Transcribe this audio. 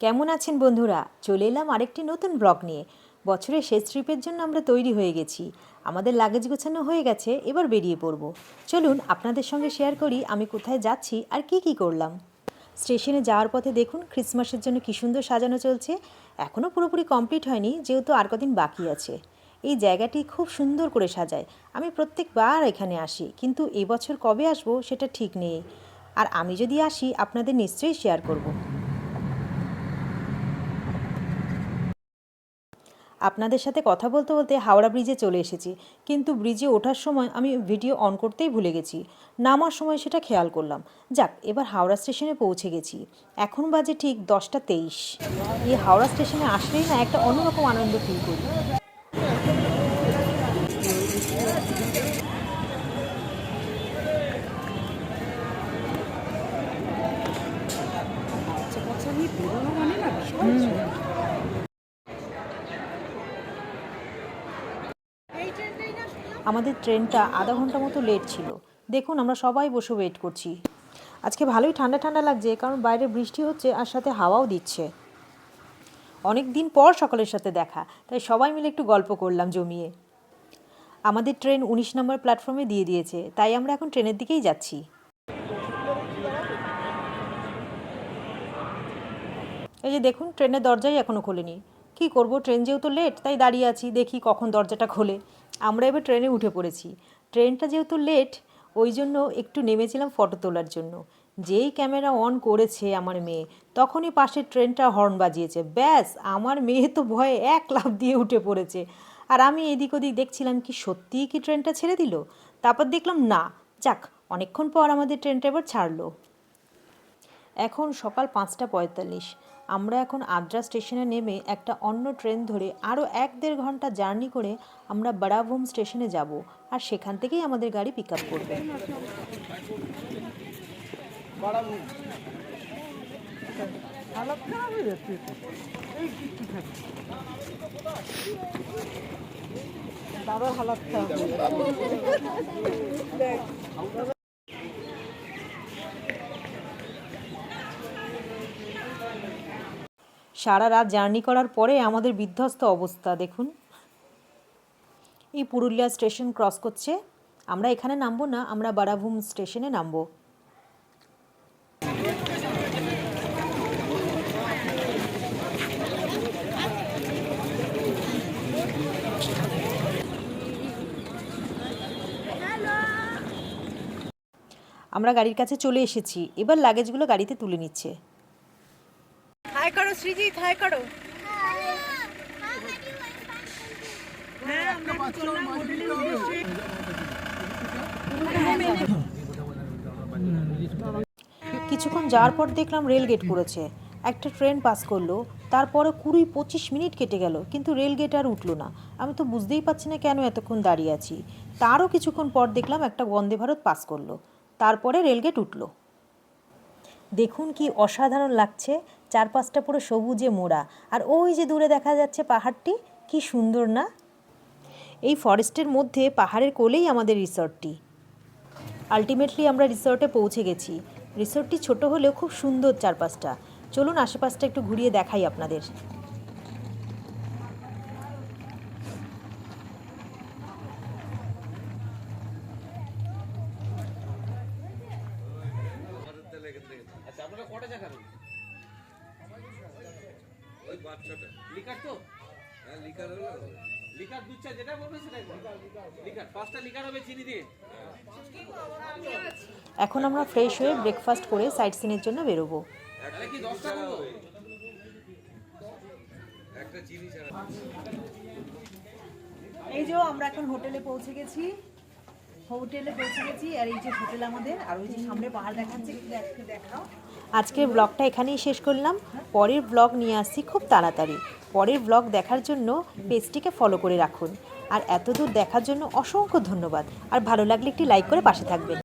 কেমন আছেন বন্ধুরা? চলে এলাম আরেকটি নতুন ব্লগ নিয়ে। বছরের শেষ ট্রিপের জন্য আমরা তৈরি হয়ে গেছি। আমাদের লাগেজ গোছানো হয়ে গেছে, এবার বেরিয়ে পড়ব। চলুন আপনাদের সঙ্গে শেয়ার করি আমি কোথায় যাচ্ছি আর কি কি করলাম। স্টেশনে যাওয়ার পথে দেখুন ক্রিসমাসের জন্য কী সুন্দর সাজানো চলছে। এখনও পুরোপুরি কমপ্লিট হয়নি, যেহেতু আর কদিন বাকি আছে। এই জায়গাটি খুব সুন্দর করে সাজায়। আমি প্রত্যেকবার এখানে আসি, কিন্তু এবছর কবে আসব সেটা ঠিক নেই। আর আমি যদি আসি, আপনাদের নিশ্চয়ই শেয়ার করব। আপনাদের সাথে কথা বলতে বলতে হাওড়া ব্রিজে চলে এসেছি। কিন্তু ব্রিজে ওঠার সময় আমি ভিডিও অন করতেই ভুলে গেছি। নামার সময় সেটা খেয়াল করলাম। যাক, এবার হাওড়া স্টেশনে পৌঁছে গেছি। এখন বাজে ঠিক দশটা তেইশ। এই হাওড়া স্টেশনে আসলেই না একটা অন্যরকম আনন্দ ফিল করি। আমাদের ট্রেনটা আধা ঘণ্টা মতো লেট ছিল। দেখুন, আমরা সবাই বসে ওয়েট করছি। আজকে ভালোই ঠান্ডা ঠান্ডা লাগছে, কারণ বাইরে বৃষ্টি হচ্ছে আর সাথে হাওয়াও দিচ্ছে। অনেক দিন পর সকলের সাথে দেখা, তাই সবাই মিলে একটু গল্প করলাম জমিয়ে। আমাদের ট্রেন উনিশ নম্বর প্ল্যাটফর্মে দিয়ে দিয়েছে, তাই আমরা এখন ট্রেনের দিকেই যাচ্ছি। এই যে দেখুন, ট্রেনের দরজাই এখনও খোলেনি। কী করব, ট্রেন যেহেতু লেট তাই দাঁড়িয়ে আছি, দেখি কখন দরজাটা খোলে। আমরা এবার ট্রেনে উঠে পড়েছি। ট্রেনটা যেহেতু লেট ওই জন্য একটু নেমেছিলাম ফটো তোলার জন্য। যেই ক্যামেরা অন করেছে আমার মেয়ে, তখনই পাশের ট্রেনটা হর্ন বাজিয়েছে। ব্যাস, আমার মেয়ে তো ভয়ে এক লাফ দিয়ে উঠে পড়েছে। আর আমি এদিক ওদিক দেখছিলাম কি সত্যিই কি ট্রেনটা ছেড়ে দিল? তারপর দেখলাম না। যাক, অনেকক্ষণ পর আমাদের ট্রেনটা এবার ছাড়লো। এখন সকাল পাঁচটা পঁয়তাল্লিশ। আমরা এখন আদ্রা স্টেশনে নেমে একটা অন্য ট্রেন ধরে আরও এক দেড় ঘণ্টা জার্নি করে আমরা বড়াভূম স্টেশনে যাব আর সেখান থেকেই আমাদের গাড়ি পিক আপ করবে। হালত খারাপ হয়ে যাচ্ছে সারা রাত জার্নি করার পরে আমাদের বিধ্বস্ত অবস্থা, দেখুন। এই পুরুলিয়া স্টেশন ক্রস করছে। আমরা এখানে নামবো না, আমরা বারাভূম স্টেশনে নামবো। আমরা গাড়ির কাছে চলে এসেছি। এবার লাগেজগুলো গাড়িতে তুলে নিচ্ছে। করো করো। হ্যাঁ কিছুক্ষণ যাওয়ার পর দেখলাম রেল গেট করেছে একটা ট্রেন পাস করল তারপরে কুড়ি পঁচিশ মিনিট কেটে গেল, কিন্তু রেল গেট আর উঠল না। আমি তো বুঝতেই পারছি না কেন এতক্ষণ দাঁড়িয়ে আছি। তারও কিছুক্ষণ পর দেখলাম একটা বন্দে ভারত পাস করল। তারপরে রেল গেট উঠল। দেখুন কি অসাধারণ লাগছে। চারপাশটা পুরো সবুজে মোড়া। আর ওই যে দূরে দেখা যাচ্ছে পাহাড়টি, কি সুন্দর না? এই ফরেস্টের মধ্যে পাহাড়ের কোলেই আমাদের রিসর্টটি। আলটিমেটলি আমরা রিসর্টে পৌঁছে গেছি। রিসর্টটি ছোট হলেও খুব সুন্দর চারপাশটা। চলুন আশেপাশটা একটু ঘুরিয়ে দেখাই আপনাদের। আচ্ছা আপনারা কটা খাবেন ওই পাঁচ ছটা লিকার তো? হ্যাঁ লিকার হলো। লিকার দুধ চা যেটা বলবেন সেটাই লিকার পাঁচটা লিকার হবে চিনি দিয়ে। এখন আমরা ফ্রেশ হয়ে ব্রেকফাস্ট করে সাইট সিনের জন্য বেরোবো। তাহলে কি দশটা করব? একটা চিনি ছাড়া। এই যে আমরা এখন হোটেলে পৌঁছে গেছি। হোটেলে পৌঁছে গেছি আর এই যে হোটেল আমাদের আর ওই যে সামনে পাহাড় দেখাচ্ছে একটু দেখ- দেখাও। আজকের ব্লগটা এখানেই শেষ করলাম। পরের ব্লগ নিয়ে আসছি খুব তাড়াতাড়ি। পরের ব্লগ দেখার জন্য পেজটিকে ফলো করে রাখুন। আর এতদূর দেখার জন্য অসংখ্য ধন্যবাদ। আর ভালো লাগলে একটি লাইক করে পাশে থাকবেন।